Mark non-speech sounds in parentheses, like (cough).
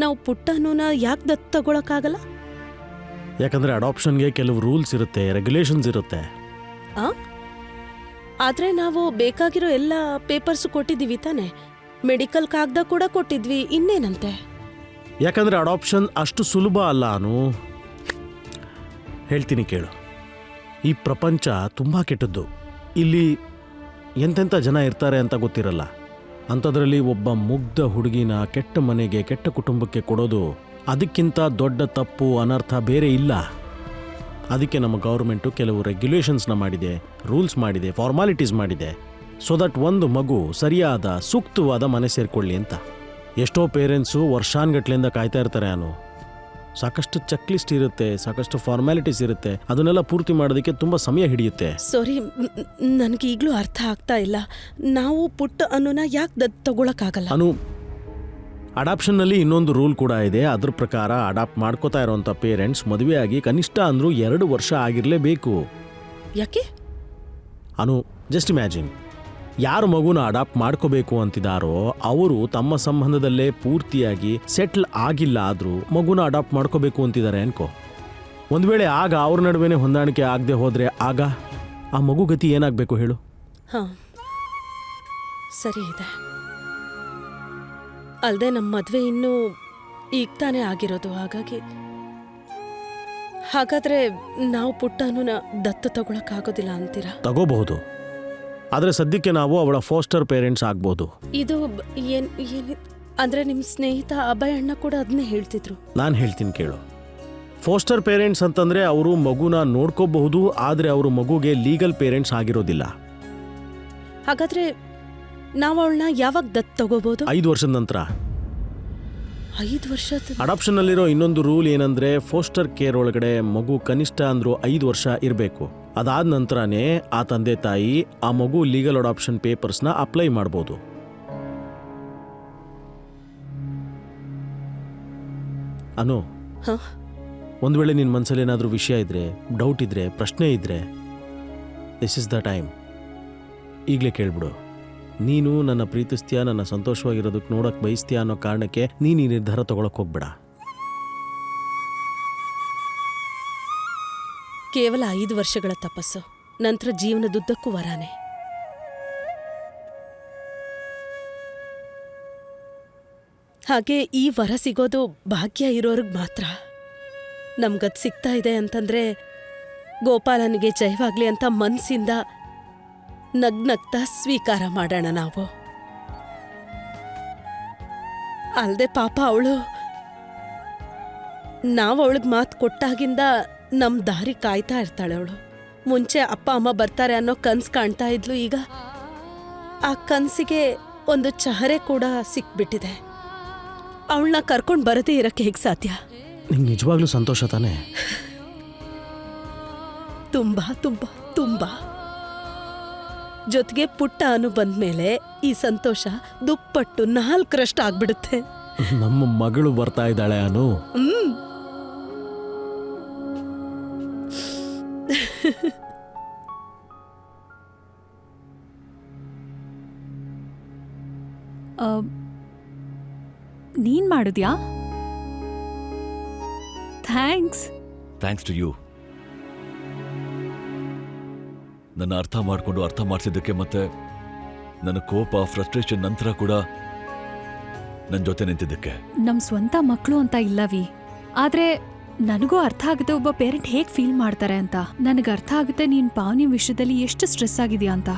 ನಾವು ಪುಟ್ಟನೂನ ಯಾಕೆ ದತ್ತು ತಗೊಳಕ್ಕಾಗಲ್ಲ? ಯಾಕಂದ್ರೆ ಅಡಾಪ್ಷನ್ಗೆ ಕೆಲವು ರೂಲ್ಸ್ ಇರುತ್ತೆ ರೆಗ್ಯುಲೇಷನ್ಸ್ ಇರುತ್ತೆ. ಆ? ಆದ್ರೆ ನಾವು ಬೇಕಾಗಿರೋ ಎಲ್ಲ ಪೇಪರ್ಸ್ ಕೊಟ್ಟಿದ್ದೀವಿ ತಾನೆ. ಮೆಡಿಕಲ್ ಕಾಗದ ಕೂಡ ಕೊಟ್ಟಿದ್ವಿ ಇನ್ನೇನಂತೆ? ಯಾಕಂದ್ರೆ ಅಡಾಪ್ಷನ್ ಅಷ್ಟು ಸುಲಭ ಅಲ್ಲ ಅನು. ಹೇಳ್ತೀನಿ ಕೇಳು. ಈ ಪ್ರಪಂಚ ತುಂಬ ಕೆಟ್ಟದ್ದು. ಇಲ್ಲಿ ಎಂತೆಂಥ ಜನ ಇರ್ತಾರೆ ಅಂತ ಗೊತ್ತಿರಲ್ಲ. ಅಂಥದ್ರಲ್ಲಿ ಒಬ್ಬ ಮುಗ್ಧ ಹುಡುಗಿನ ಕೆಟ್ಟ ಮನೆಗೆ, ಕೆಟ್ಟ ಕುಟುಂಬಕ್ಕೆ ಕೊಡೋದು ಅದಕ್ಕಿಂತ ದೊಡ್ಡ ತಪ್ಪು, ಅನರ್ಥ ಬೇರೆ ಇಲ್ಲ. ಅದಕ್ಕೆ ನಮ್ಮ ಗೌರ್ಮೆಂಟು ಕೆಲವು ರೆಗ್ಯುಲೇಷನ್ಸ್ನ ಮಾಡಿದೆ, ರೂಲ್ಸ್ ಮಾಡಿದೆ, ಫಾರ್ಮಾಲಿಟೀಸ್ ಮಾಡಿದೆ. ಸೊ ದಟ್ ಒಂದು ಮಗು ಸರಿಯಾದ, ಸೂಕ್ತವಾದ ಮನೆ ಸೇರಿಕೊಳ್ಳಿ ಅಂತ. ಎಷ್ಟೋ ಪೇರೆಂಟ್ಸು ವರ್ಷಾನ್ಗಟ್ಲೆಯಿಂದ ಕಾಯ್ತಾ ಇರ್ತಾರೆ ಅನು. ಸಾಕಷ್ಟು ಚೆಕ್ ಲಿಸ್ಟ್ ಇರುತ್ತೆ ಸಾಕಷ್ಟು ಫಾರ್ಮ್ಯಾಲಿಟೀಸ್ ಇರುತ್ತೆ ಅದನ್ನೆಲ್ಲ ಪೂರ್ತಿ ಮಾಡೋದಕ್ಕೆ ತುಂಬ ಸಮಯ ಹಿಡಿಯುತ್ತೆ. ಸಾರಿ ನನಗೆ ಈಗಲೂ ಅರ್ಥ ಆಗ್ತಾ ಇಲ್ಲ. ನಾವು ಪುಟ್ಟ ಅನ್ನೋನ ಯಾಕೆ ದತ್ತು ತಗೊಳಕ್ಕಾಗಲ್ಲ? ಅನು ಅಡಾಪ್ಷನ್ನಲ್ಲಿ ಇನ್ನೊಂದು ರೂಲ್ ಕೂಡ ಇದೆ. ಅದ್ರ ಪ್ರಕಾರ ಅಡಾಪ್ಟ್ ಮಾಡ್ಕೋತಾ ಇರೋಂಥ ಪೇರೆಂಟ್ಸ್ ಮದುವೆಯಾಗಿ ಕನಿಷ್ಠ ಅಂದರೂ ಎರಡು ವರ್ಷ ಆಗಿರಲೇಬೇಕು. ಯಾಕೆ? ಅನು ಜಸ್ಟ್ ಇಮ್ಯಾಜಿನ್ ಯಾರು ಮಗುನ ಅಡಾಪ್ಟ್ ಮಾಡ್ಕೋಬೇಕು ಅಂತಿದಾರೋ ಅವರು ತಮ್ಮ ಸಂಬಂಧದಲ್ಲೇ ಪೂರ್ತಿಯಾಗಿ ಸೆಟ್ಲ್ ಆಗಿಲ್ಲ ಆದರೂ ಮಗುನ ಅಡಾಪ್ಟ್ ಮಾಡ್ಕೋಬೇಕು ಅಂತಿದ್ದಾರೆ ಅನ್ಕೋ. ಒಂದು ವೇಳೆ ಆಗ ಅವ್ರ ನಡುವೆನೇ ಹೊಂದಾಣಿಕೆ ಆಗದೆ ಹೋದರೆ ಆಗ ಆ ಮಗು ಗತಿ ಏನಾಗಬೇಕು ಹೇಳು? ಹಾಂ. ಸರಿ ಇದೆ. ಅಲ್ಲದೆ ನಮ್ಮ ಮದುವೆ ಇನ್ನೂ ಈಗ ತಾನೇ ಆಗಿರೋದು ಹಾಗಾಗಿ ಹಾಗಾದರೆ ನಾವು ಪುಟ್ಟನೂ ದತ್ತು ತಗೊಳಕ್ಕಾಗೋದಿಲ್ಲ ಅಂತೀರಾ? ತಗೋಬಹುದು. ಆದರೆ ಸದ್ಯಕ್ಕೆ ನಾವು ಅವಳ ಫೋಸ್ಟರ್ ಪೇರೆಂಟ್ಸ್ ಆಗ್ಬೋದು. ಇದು ಏನ್ ಏನ್ ಅಂದ್ರೆ ನಿಮ್ಮ ಸ್ನೇಹಿತ ಅಭಯ ಅಣ್ಣ ಕೂಡ ಅದನ್ನೇ ಹೇಳ್ತಿದ್ರು. ನಾನು ಹೇಳ್ತೀನಿ ಕೇಳು. ಫೋಸ್ಟರ್ ಪೇರೆಂಟ್ಸ್ ಅಂತಂದರೆ ಅವರು ಮಗುನ ನೋಡ್ಕೋಬಹುದು ಆದರೆ ಅವರು ಮಗುಗೆ ಲೀಗಲ್ ಪೇರೆಂಟ್ಸ್ ಆಗಿರೋದಿಲ್ಲ. ಹಾಗಾದ್ರೆ ನಾವು ಅವಳನ್ನ ಯಾವಾಗ ದತ್ತು ತಗೋಬಹುದು ಐದು ವರ್ಷದ ನಂತರ. ಐದು ವರ್ಷದ ಅಡಾಪ್ಷನ್ನಲ್ಲಿರೋ ಇನ್ನೊಂದು ರೂಲ್ ಏನಂದ್ರೆ ಫೋಸ್ಟರ್ ಕೇರ್ ಒಳಗಡೆ ಮಗು ಕನಿಷ್ಠ ಅಂದ್ರೂ ಐದು ವರ್ಷ ಇರಬೇಕು. ಅದಾದ ನಂತರನೇ ಆ ತಂದೆ ತಾಯಿ ಆ ಮಗು ಲೀಗಲ್ ಅಡಾಪ್ಷನ್ ಪೇಪರ್ಸ್ನ ಅಪ್ಲೈ ಮಾಡ್ಬೋದು. ಅನು? ಒಂದು ವೇಳೆ ನಿನ್ನ ಮನಸ್ಸಲ್ಲಿ ಏನಾದರೂ ವಿಷಯ ಇದ್ರೆ ಡೌಟ್ ಇದ್ರೆ ಪ್ರಶ್ನೆ ಇದ್ರೆ ದಿಸ್ ಇಸ್ ದ ಟೈಮ್ ಈಗಲೇ ಕೇಳ್ಬಿಡು. ನೀನು ನನ್ನ ಪ್ರೀತಿಸ್ತೀಯ ನನ್ನ ಸಂತೋಷವಾಗಿರೋದಕ್ಕೆ ನೋಡಕ್ಕೆ ಬಯಸ್ತೀಯ ಅನ್ನೋ ಕಾರಣಕ್ಕೆ ನೀನು ಈ ನಿರ್ಧಾರ ತೊಗೊಳಕ್ಕೆ ಹೋಗ್ಬೇಡ. ಕೇವಲ ಐದು ವರ್ಷಗಳ ತಪಸ್ಸು. ನಂತರ ಜೀವನದುದ್ದಕ್ಕೂ ವರಾನೆ. ಹಾಗೆ ಈ ವರ ಸಿಗೋದು ಭಾಗ್ಯ ಇರೋರಿಗೆ ಮಾತ್ರ. ನಮ್ಗದ್ ಸಿಗ್ತಾ ಇದೆ ಅಂತಂದ್ರೆ ಗೋಪಾಲನಿಗೆ ಜಯವಾಗ್ಲಿ ಅಂತ ಮನಸ್ಸಿಂದ ನಗ್ನಗ್ತಾ ಸ್ವೀಕಾರ ಮಾಡೋಣ ನಾವು. ಅಲ್ಲದೆ ಪಾಪ ಅವಳು, ನಾವು ಅವಳಿಗೆ ಮಾತು ಕೊಟ್ಟಾಗಿಂದ ನಮ್ ದಾರಿ ಕಾಯ್ತಾ ಇರ್ತಾಳೆ ಅವಳು. ಮುಂಚೆ ಅಪ್ಪ ಅಮ್ಮ ಬರ್ತಾರೆ ಅನ್ನೋ ಕನ್ಸು ಕಾಣ್ತಾ ಇದ್ಲು ಈಗ. ಆ ಕನಸಿಗೆ ಒಂದು ಚಹರೆ ಕೂಡ ಸಿಕ್ಬಿಟ್ಟಿದೆ. ಅವಳನ್ನ ಕರ್ಕೊಂಡು ಬರದೇ ಇರಕ್ಕೆ ಹೇಗೆ ಸಾಧ್ಯ? ನಿಂಗೆ ನಿಜವಾಗ್ಲೂ ಸಂತೋಷ ತಾನೆ? ತುಂಬಾ ತುಂಬಾ ತುಂಬಾ. ಜೊತೆಗೆ ಪುಟ್ಟ ಅನು ಬಂದ್ಮೇಲೆ ಈ ಸಂತೋಷ ದುಪ್ಪಟ್ಟು ನಾಲ್ಕರಷ್ಟು ಆಗ್ಬಿಡುತ್ತೆ. ನಮ್ಮ ಮಗಳು ಬರ್ತಾ ಇದ್ದಾಳೆ ಅನು. ಹ್ಮ್. (laughs) ನೀನ್ ಮಾಡಿದ್ಯಾ ಥ್ಯಾಂಕ್ಸ್. Thanks to you. ನನ್ನ ಅರ್ಥ ಮಾಡಿಕೊಂಡು ಅರ್ಥ ಮಾಡಿಸಿದ್ದಕ್ಕೆ ಮತ್ತೆ ನನ್ನ ಕೋಪ ಫ್ರಸ್ಟ್ರೇಷನ್ ನಂತರ ಕೂಡ ನನ್ನ ಜೊತೆ ನಿಂತಿದ್ದಕ್ಕೆ. ನಮ್ ಸ್ವಂತ ಮಕ್ಕಳು ಅಂತ ಇಲ್ಲವಿ. ಆದ್ರೆ ನನಗೂ ಅರ್ಥ ಆಗುತ್ತೆ ಒಬ್ಬ ಪೇರೆಂಟ್ ಹೇಗ್ ಫೀಲ್ ಮಾಡ್ತಾರೆ ಅಂತ? ನನಗೆ ಅರ್ಥ ಆಗುತ್ತೆ ನೀನ್ ಪಾವನಿ ವಿಷಯದಲ್ಲಿ ಎಷ್ಟು ಸ್ಟ್ರೆಸ್ ಆಗಿದ್ಯಾ ಅಂತ.